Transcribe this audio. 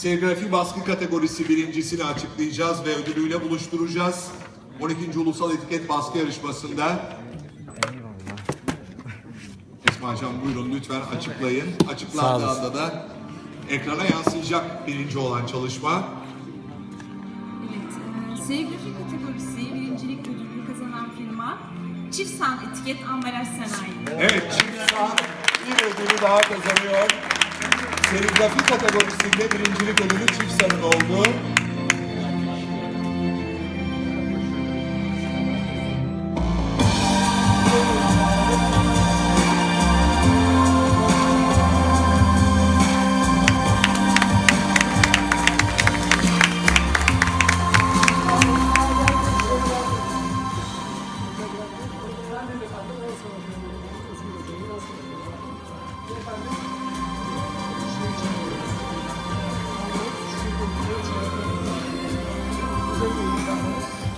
Serigrafi baskı kategorisi birincisini açıklayacağız ve ödülüyle buluşturacağız. 12. Ulusal Etiket Baskı Yarışması'nda Esma Can buyurun lütfen açıklayın. Açıklandığı anda da ekrana yansıyacak birinci olan çalışma. Evet, e, serigrafi kategorisi birincilik ödülünü kazanan firma Çift San Etiket Ambalaj Sanayi. Evet, çift saat bir ödülü daha kazanıyor serigrafi kategorisinde birincilik ödülü çift sarıda oldu.